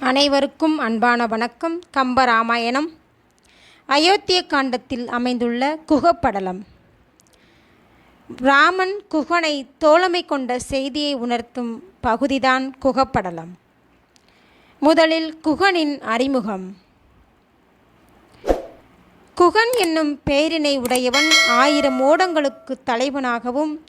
அனைவருக்கும் அன்பான வணக்கம். கம்பராமாயணம். அயோத்திய காண்டத்தில் அமைந்துள்ள குகப்படலம். ராமன் குகனை தோழமை கொண்ட செய்தியை உணர்த்தும் பகுதிதான் குகப்படலம். முதலில் குகனின் அறிமுகம். குகன் என்னும் பெயரினை உடையவன் ஆயிரம் ஓடங்களுக்கு தலைவனாகவும்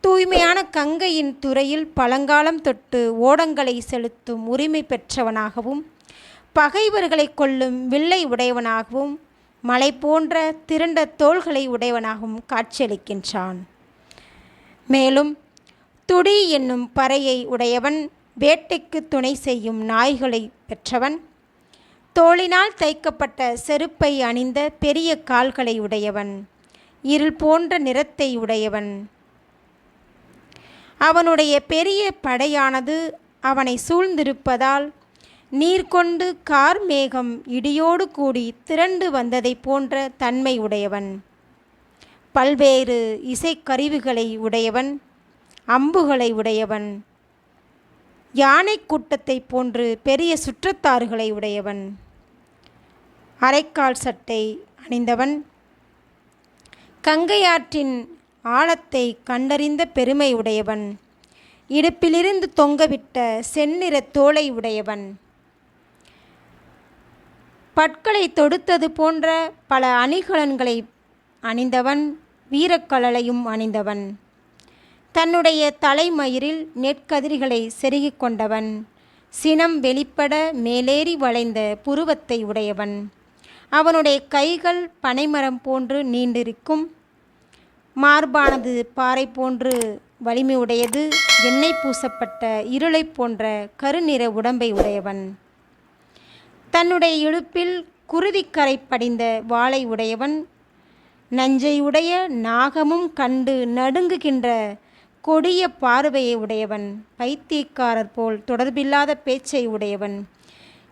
தூய்மையான கங்கையின் துறையில் பழங்காலம் தொட்டு ஓடங்களை செலுத்தும் உரிமை பெற்றவனாகவும் பகைவர்களை கொல்லும் வில்லை உடையவனாகவும் மலை போன்ற திரண்ட தோள்களை உடையவனாகவும் காட்சியளிக்கின்றான். மேலும் துடி என்னும் பறையை உடையவன் வேட்டைக்கு துணை செய்யும் நாய்களை பெற்றவன் தோளினால் தைக்கப்பட்ட செருப்பை அணிந்த பெரிய கால்களை உடையவன் இருள் போன்ற நிறத்தை உடையவன். அவனுடைய பெரிய படையானது அவனை சூழ்ந்திருப்பதால் நீர் கொண்டு கார் மேகம் இடியோடு கூடி திரண்டு வந்ததைப் போன்ற தன்மை உடையவன். பல்வேறு இசைக்கருவிகளை உடையவன் அம்புகளை உடையவன். யானை கூட்டத்தைப் போன்று பெரிய சுற்றத்தாறுகளை உடையவன். அரைக்கால் சட்டை அணிந்தவன். கங்கையாற்றின் ஆழத்தை கண்டறிந்த பெருமை உடையவன். இடுப்பிலிருந்து தொங்கவிட்ட செந்நிற தோலை உடையவன். பற்களை தொடுத்தது போன்ற பல அணிகலன்களை அணிந்தவன் வீரக்கலலையும் அணிந்தவன். தன்னுடைய தலைமயிரில் நெற்கதிர்களை செருகிக் கொண்டவன். சினம் வெளிப்பட மேலேறி வளைந்த புருவத்தை உடையவன். அவனுடைய கைகள் பனைமரம் போன்று நீண்டிருக்கும். மார்பானது பாறை போன்று வலிமை உடையது எண்ணெய் பூசப்பட்ட இருளை போன்ற கருநிற உடம்பை உடையவன். தன்னுடைய இழுப்பில் குருதிக்கரை படிந்த வாளை உடையவன். நஞ்சையுடைய நாகமும் கண்டு நடுங்குகின்ற கொடிய பார்வையை உடையவன். பைத்தியக்காரர் போல் தொடர்பில்லாத பேச்சை உடையவன்.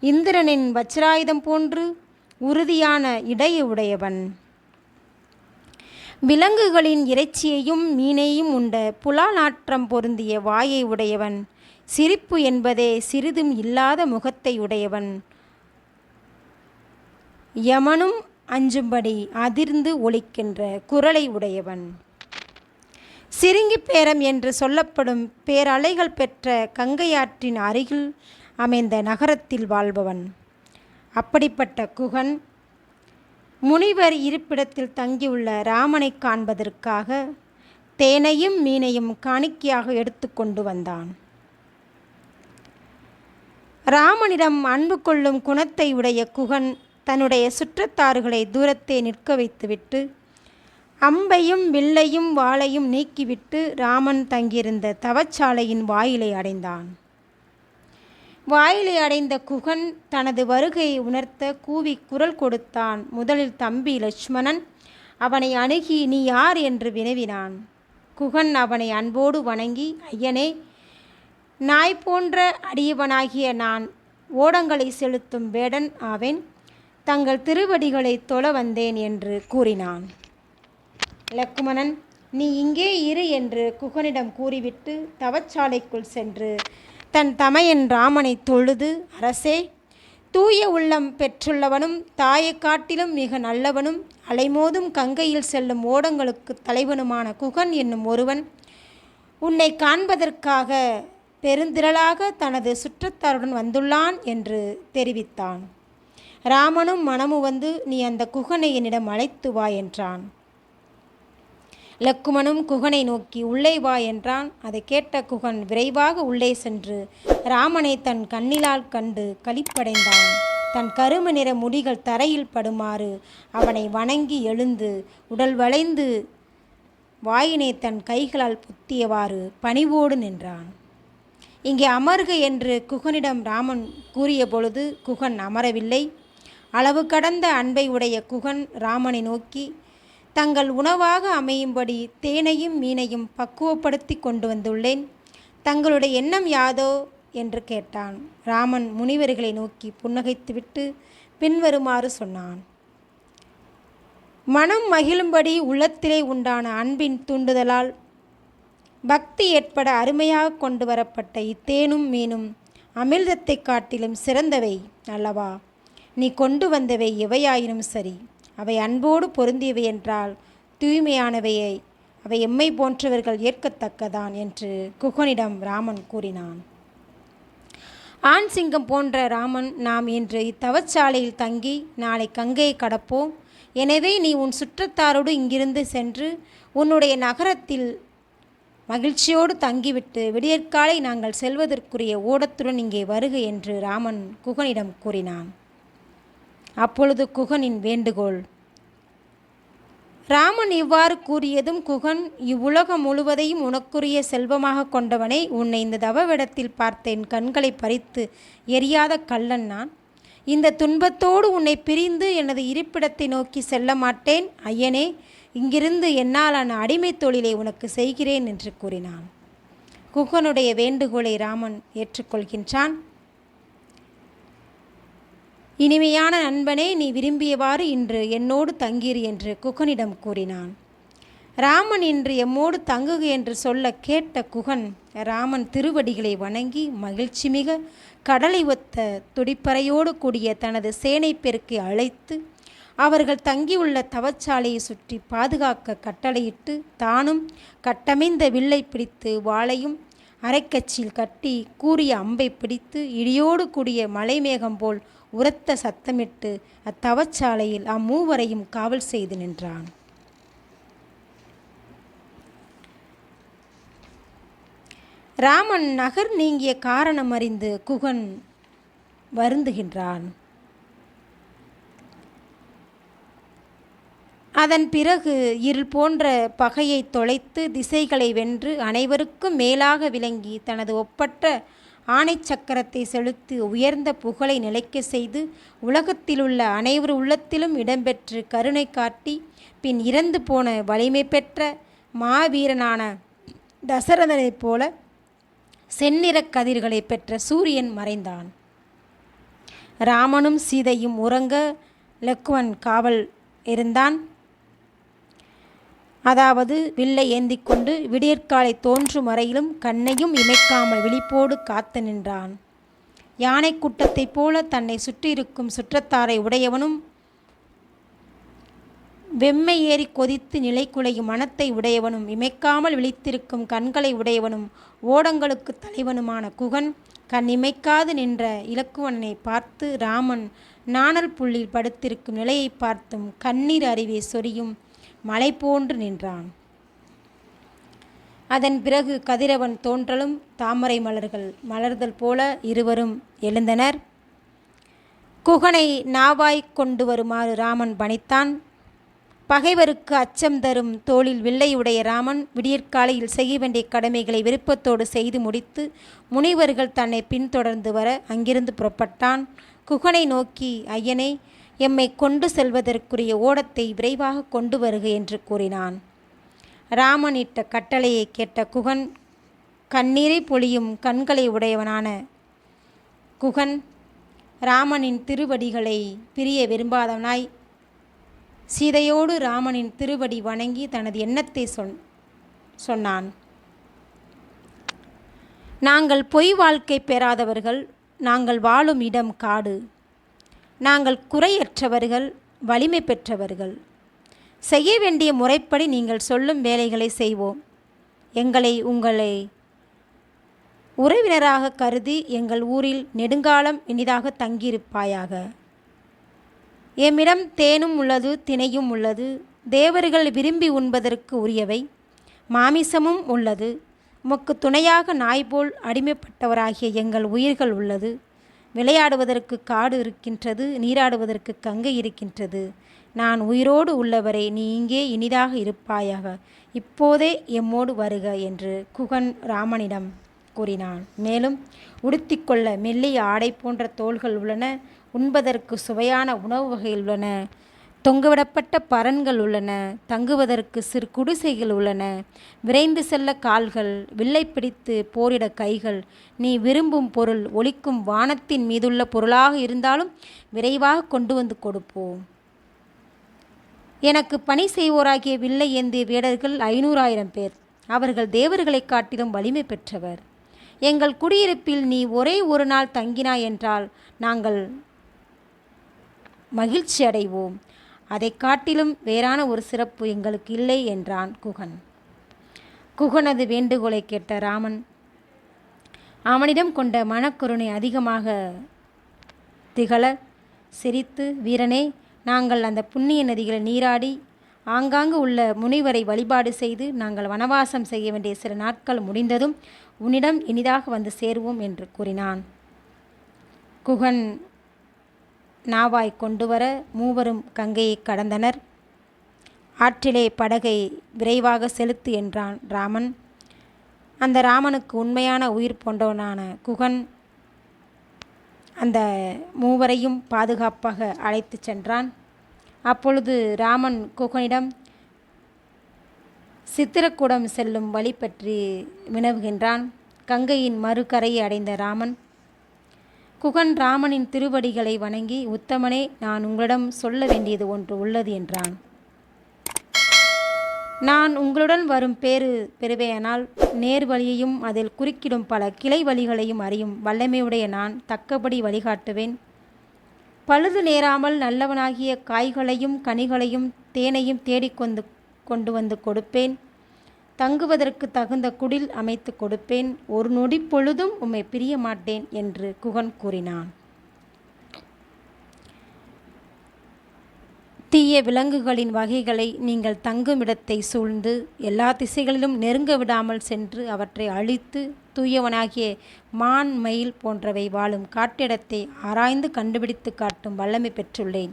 இந்திரனின் வச்சிராயுதம் போன்று உறுதியான இடையை உடையவன். விலங்குகளின் இறைச்சியையும் மீனையும் உண்ட புலா நாற்றம் பொருந்திய வாயை உடையவன். சிரிப்பு என்பதே சிறிதும் இல்லாத முகத்தை உடையவன். யமனும் அஞ்சும்படி அதிர்ந்து ஒழிக்கின்ற குரலை உடையவன். சிறுங்கி பேரம் என்று சொல்லப்படும் பேரலைகள் பெற்ற கங்கையாற்றின் அருகில் அமைந்த நகரத்தில் வாழ்பவன். அப்படிப்பட்ட குகன் முனிவர் இருப்பிடத்தில் தங்கியுள்ள ராமனை காண்பதற்காக தேனையும் மீனையும் காணிக்கையாக எடுத்து கொண்டு வந்தான். ராமனிடம் அன்பு கொள்ளும் குணத்தை உடைய குகன் தன்னுடைய சுற்றத்தாறுகளை தூரத்தே நிற்க வைத்துவிட்டு அம்பையும் வில்லையும் வாளையும் நீக்கிவிட்டு ராமன் தங்கியிருந்த தவச்சாலையின் வாயிலை அடைந்தான். வாயிலை அடைந்த குகன் தனது வருகையை உணர்த்த கூவி குரல் கொடுத்தான் முதலில் தம்பி லட்சுமணன் அவனை அணுகி நீ யார்? என்று வினவினான். குகன் அவனை அன்போடு வணங்கி ஐயனே நாய் போன்ற அடியவனாகிய நான் ஓடங்களை செலுத்தும் வேடன் ஆவேன். தங்கள் திருவடிகளை தொழ வந்தேன் என்று கூறினான். லக்குமணன் நீ இங்கே இரு என்று குகனிடம் கூறிவிட்டு தவச்சாலைக்குள் சென்று தன் தமையன் ராமனை தொழுது அரசே தூய உள்ளம் பெற்றுள்ளவனும் தாயை காட்டிலும் மிக நல்லவனும் அலைமோதும் கங்கையில் செல்லும் ஓடங்களுக்கு தலைவனுமான குகன் என்னும் ஒருவன். உன்னை காண்பதற்காக பெருந்திரளாக தனது சுற்றத்தாருடன் வந்துள்ளான் என்று தெரிவித்தான். ராமனும் மனமு வந்து நீ அந்த குகனை என்னிடம் அழைத்து வா என்றான். லக்குமனும் குகனை நோக்கி உள்ளே வா என்றான். அதை கேட்ட குகன் விரைவாக உள்ளே சென்று ராமனை தன் கண்ணிலால் கண்டு களிப்படைந்தான். தன் கரும நிற முடிகள் தரையில் படுமாறு அவனை வணங்கி எழுந்து உடல் வளைந்து வாயினை தன் கைகளால் புத்தியவாறு பணிவோடு நின்றான். இங்கே அமர்க என்று குகனிடம் ராமன் கூறிய பொழுது குகன் அமரவில்லை. அளவு கடந்த அன்பை உடைய குகன் ராமனை நோக்கி தங்கள் உணவாக அமையும்படி தேனையும் மீனையும் பக்குவப்படுத்தி கொண்டு வந்துள்ளேன். தங்களுடைய எண்ணம் யாதோ? என்று கேட்டான். ராமன் முனிவர்களை நோக்கி புன்னகைத்துவிட்டு பின்வருமாறு சொன்னான். மனம் மகிழும்படி உள்ளத்திலே உண்டான அன்பின் தூண்டுதலால் பக்தி ஏற்பட அருமையாக கொண்டு வரப்பட்ட இத்தேனும் மீனும் அமிர்தத்தை காட்டிலும் சிறந்தவை அல்லவா? நீ கொண்டு வந்தவை எவையாயினும் சரி. அவை அன்போடு பொருந்தியவை என்றால் தூய்மையானவையை. அவை எம்மை போன்றவர்கள் ஏற்கத்தக்கதான் என்று குகனிடம் ராமன் கூறினான். ஆண் சிங்கம் போன்ற ராமன் நாம் இன்று இத்தவச்சாலையில் தங்கி நாளை கங்கையை கடப்போம். எனவே நீ உன் சுற்றத்தாரோடு இங்கிருந்து சென்று உன்னுடைய நகரத்தில் மகிழ்ச்சியோடு தங்கிவிட்டு விடியற்காலை நாங்கள் செல்வதற்குரிய ஓடத்துடன் இங்கே வருக என்று ராமன் குகனிடம் கூறினான். அப்பொழுது குகனின் வேண்டுகோள். ராமன் இவ்வாறு கூறியதும் குகன் இவ்வுலகம் முழுவதையும் உனக்குரிய செல்வமாக கொண்டவனை உன்னை இந்த தவவிடத்தில் பார்த்தேன். கண்களை பறித்து எரியாத கள்ளன் நான். இந்த துன்பத்தோடு உன்னை பிரிந்து எனது இருப்பிடத்தை நோக்கி செல்ல மாட்டேன். ஐயனே இங்கிருந்து என்னாலான அடிமை தொழிலை உனக்கு செய்கிறேன் என்று கூறினான். குகனுடைய வேண்டுகோளை ராமன் ஏற்றுக்கொள்கின்றான். இனிமையான நண்பனே நீ விரும்பியவாறு இன்று என்னோடு தங்கிரு என்று குகனிடம் கூறினான். ராமன் இன்று எம்மோடு தங்குக என்று சொல்ல கேட்ட குகன் ராமன் திருவடிகளை வணங்கி மகிழ்ச்சி மிக கடலை ஒத்த துடிப்பறையோடு கூடிய தனது சேனை பெருக்கை அழைத்து அவர்கள் தங்கியுள்ள தவச்சாலையை சுற்றி பாதுகாக்க கட்டளையிட்டு தானும் கட்டமைந்த வில்லை பிடித்து வாளையும் அரைக்கச்சில் கட்டி கூறிய அம்பை பிடித்து இடியோடு கூடிய மலைமேகம் போல் உரத்த சத்தமிட்டு அத்தவச்சாலையில் அம்மூவரையும் காவல் செய்து நின்றான். ராமன் நகர் நீங்கிய காரணம் அறிந்து குகன் வருந்துகின்றான். அதன் பிறகு இருள் போன்ற பகையை தொலைத்து திசைகளை வென்று அனைவருக்கும் மேலாக விளங்கி தனது ஒப்பற்ற ஆணை சக்கரத்தை செலுத்தி உயர்ந்த புகழை நிலைக்க செய்து உலகத்திலுள்ள அனைவர் உள்ளத்திலும் இடம்பெற்று கருணை காட்டி பின் இறந்து போன வலிமை பெற்ற மாவீரனான தசரதனைப் போல செந்நிறக் கதிர்களை பெற்ற சூரியன் மறைந்தான். ராமனும் சீதையும் உறங்க லக்குவன் காவல் இருந்தான். அதாவது வில்லை ஏந்தி கொண்டு விடியற்காலை தோன்றும் வரையிலும் கண்ணையும் இமைக்காமல் விழிப்போடு காத்து நின்றான். யானை கூட்டத்தைப் போல தன்னை சுற்றியிருக்கும் சுற்றத்தாரை உடையவனும் வெம்மை ஏறி கொதித்து நிலை குலையும் மனத்தை உடையவனும் இமைக்காமல் விழித்திருக்கும் கண்களை உடையவனும் ஓடங்களுக்கு தலைவனுமான குகன் கண் இமைக்காது நின்ற இலக்குவனை பார்த்து ராமன் நாணல் புள்ளில் படுத்திருக்கும் நிலையை பார்த்தும் கண்ணீர் அருவே சொரியும் மலை போன்று நின்றான். அதன் பிறகு கதிரவன் தோன்றலும் தாமரை மலர்கள் மலர்தல் போல இருவரும் எழுந்தனர். குகனை நாவாய் கொண்டு வருமாறு ராமன் பணித்தான். பகைவருக்கு அச்சம் தரும் தோளில் வில்லையுடைய ராமன் விடியற்காலையில் செய்ய வேண்டிய கடமைகளை விருப்பத்தோடு செய்து முடித்து முனிவர்கள் தன்னை பின்தொடர்ந்து வர அங்கிருந்து புறப்பட்டான். குகனை நோக்கி ஐயனை எம்மை கொண்டு செல்வதற்குரிய ஓடத்தை விரைவாக கொண்டு வருக என்று கூறினான். ராமனிட்ட கட்டளையை கேட்ட குகன் கண்ணீரை பொழியும் கண்களை உடையவனான குகன் ராமனின் திருவடிகளை பிரிய விரும்பாதவனாய். சீதையோடு ராமனின் திருவடி வணங்கி தனது எண்ணத்தை சொன் சொன்னான். நாங்கள் பொய் வாழ்க்கை பெறாதவர்கள் நாங்கள் வாழும் இடம் காடு. நாங்கள் குறையற்றவர்கள் வலிமை பெற்றவர்கள். செய்ய வேண்டிய முறைப்படி நீங்கள் சொல்லும் வேலைகளை செய்வோம். எங்களை உங்களை உறவினராக கருதி எங்கள் ஊரில் நெடுங்காலம் இனிதாக தங்கியிருப்பாயாக. எம்மிடம் தேனும் உள்ளது தினையும் உள்ளது. தேவர்கள் விரும்பி உண்பதற்கு உரியவை. மாமிசமும் உள்ளது. உமக்கு துணையாக நாய் போல் அடிமைப்பட்டவராகிய எங்கள் உயிர்கள் உள்ளது. விளையாடுவதற்கு காடு இருக்கின்றது நீராடுவதற்கு கங்கை இருக்கின்றது. நான் உயிரோடு உள்ளவரை நீ இங்கே இனிதாக இருப்பாயாக. இப்போதே எம்மோடு வருக என்று குகன் ராமனிடம் கூறினான். மேலும் உடுத்திக்கொள்ள மெல்லிய ஆடை போன்ற தோள்கள் உள்ளன உண்பதற்கு சுவையான உணவு வகைகள் உள்ளன. தொங்கவிடப்பட்ட பரன்கள் உள்ளன தங்குவதற்கு சிறு குடிசைகள் உள்ளன. விரைந்து செல்ல கால்கள் வில்லை பிடித்து போரிட கைகள். நீ விரும்பும் பொருள் ஒழிக்கும் வானத்தின் மீதுள்ள பொருளாக இருந்தாலும் விரைவாக கொண்டு வந்து கொடுப்போம் எனக்கு பணி செய்வோராகிய வில்லை ஏந்திய வீரர்கள் ஐநூறாயிரம் பேர். அவர்கள் தேவர்களைக் காட்டிலும் வலிமை பெற்றவர். எங்கள் குடியிருப்பில் நீ ஒரே ஒரு நாள் தங்கினாய் என்றால் நாங்கள் மகிழ்ச்சி அடைவோம் அதைக் காட்டிலும் வேறான ஒரு சிறப்பு எங்களுக்கு இல்லை என்றான் குகன். குகனது வேண்டுகோளை கேட்ட ராமன் அவனிடம் கொண்ட மனக்கருணை அதிகமாக திகழ சிரித்து வீரனே நாங்கள் அந்த புண்ணிய நதிகளை நீராடி ஆங்காங்கு உள்ள முனிவரை வழிபாடு செய்து நாங்கள் வனவாசம் செய்ய வேண்டிய சில நாட்கள் முடிந்ததும் உன்னிடம் இனிதாக வந்து சேருவோம் என்று கூறினான். குகன் நாவாய் கொண்டு வர மூவரும் கங்கையை கடந்தனர். ஆற்றிலே படகை விரைவாக செலுத்து என்றான் ராமன். அந்த ராமனுக்கு உண்மையான உயிர் போன்றவனான குகன் அந்த மூவரையும் பாதுகாப்பாக அழைத்து சென்றான். அப்பொழுது ராமன் குகனிடம் சித்திரக்கூடம் செல்லும் வழி பற்றி வினவுகின்றான். கங்கையின் மறுகரையை அடைந்த ராமன் குகன் ராமனின் திருவடிகளை வணங்கி உத்தமனே நான் உங்களிடம் சொல்ல வேண்டியது ஒன்று உள்ளது என்றான். நான் உங்களுடன் வரும் பேறு பெறுவேயானால் நேர் வழியையும் அதில் குறுக்கிடும் பல கிளை வழிகளையும் அறியும் வல்லமையுடைய நான் தக்கபடி வழிகாட்டுவேன். பழுது நேராமல் நல்லவனாகிய காய்களையும் கனிகளையும் தேனையும் தேடிக்கொண்டு கொண்டு வந்து கொடுப்பேன். தங்குவதற்கு தகுந்த குடில் அமைத்து கொடுப்பேன். ஒரு நொடி பொழுதும் உம்மை பிரிய மாட்டேன் என்று குகன் கூறினான். தீய விலங்குகளின் வகைகளை நீங்கள் தங்குமிடத்தை சூழ்ந்து எல்லா திசைகளிலும் நெருங்க விடாமல் சென்று அவற்றை அழித்து தூயவனாகிய மான் மயில் போன்றவை வாழும் காட்டிடத்தை ஆராய்ந்து கண்டுபிடித்து காட்டும் வல்லமை பெற்றுள்ளேன்.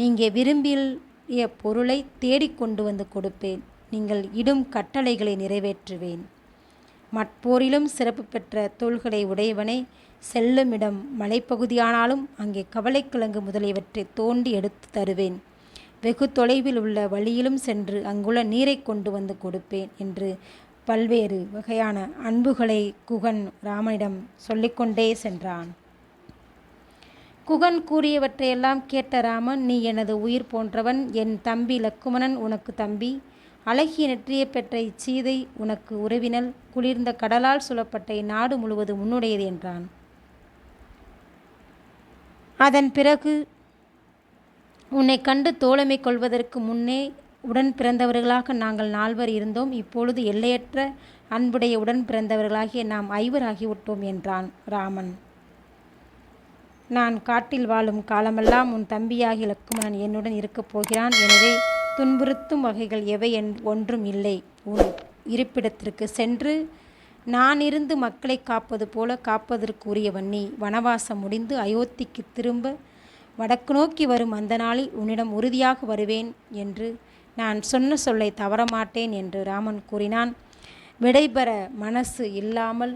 நீங்கள் விரும்பிய பொருளை தேடிக்கொண்டு வந்து கொடுப்பேன். நீங்கள் இடும் கட்டளைகளை நிறைவேற்றுவேன். மட்போரிலும் சிறப்பு பெற்ற தோள்களை உடையவனை செல்லுமிடம் மலைப்பகுதியானாலும் அங்கே கவலைக்கிழங்கு முதலியவற்றை தோண்டி எடுத்து தருவேன். வெகு தொலைவில் உள்ள வழியிலும் சென்று அங்குள்ள நீரை கொண்டு வந்து கொடுப்பேன் என்று பல்வேறு வகையான அன்புகளை குகன் ராமனிடம் சொல்லிக்கொண்டே சென்றான். குகன் கூறியவற்றையெல்லாம் கேட்ட ராமன் நீ எனது உயிர் போன்றவன் என் தம்பி லக்குமணன் உனக்கு தம்பி. அழகிய நெற்றியை பெற்ற இச்சீதை உனக்கு உறவினல் குளிர்ந்த கடலால் சுழப்பட்ட இந்நாடு முழுவதும் உன்னுடையது என்றான். அதன் பிறகு உன்னை கண்டு தோழமை கொள்வதற்கு முன்னே உடன் பிறந்தவர்களாக நாங்கள் நால்வர் இருந்தோம். இப்பொழுது எல்லையற்ற அன்புடைய உடன் பிறந்தவர்களாகிய நாம் ஐவராகிவிட்டோம் என்றான் ராமன். நான் காட்டில் வாழும் காலமெல்லாம் உன் தம்பியாகி லக்குமணன் என்னுடன் இருக்கப் போகிறான். எனவே துன்புறுத்தும் வகைகள் எவை என் ஒன்றும் இல்லை. உன் இருப்பிடத்திற்கு சென்று நான் இருந்து மக்களை காப்பது போல காப்பதற்குரியவன் நீ. வனவாசம் முடிந்து அயோத்திக்கு திரும்ப வடக்கு நோக்கி வரும் அந்த நாளில் உன்னிடம் உறுதியாக வருவேன் என்று நான் சொன்ன சொல்லை தவறமாட்டேன் என்று ராமன் கூறினான். விடைபெற மனசு இல்லாமல்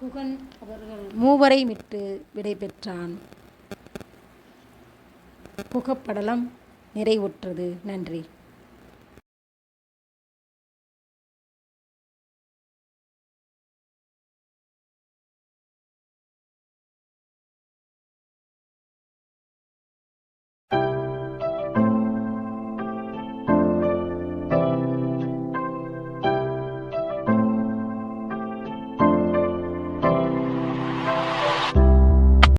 குகன் அவர்கள் மூவரை விட்டு விடைபெற்றான். புகப்படலம் நிறைவுற்றது. நன்றி.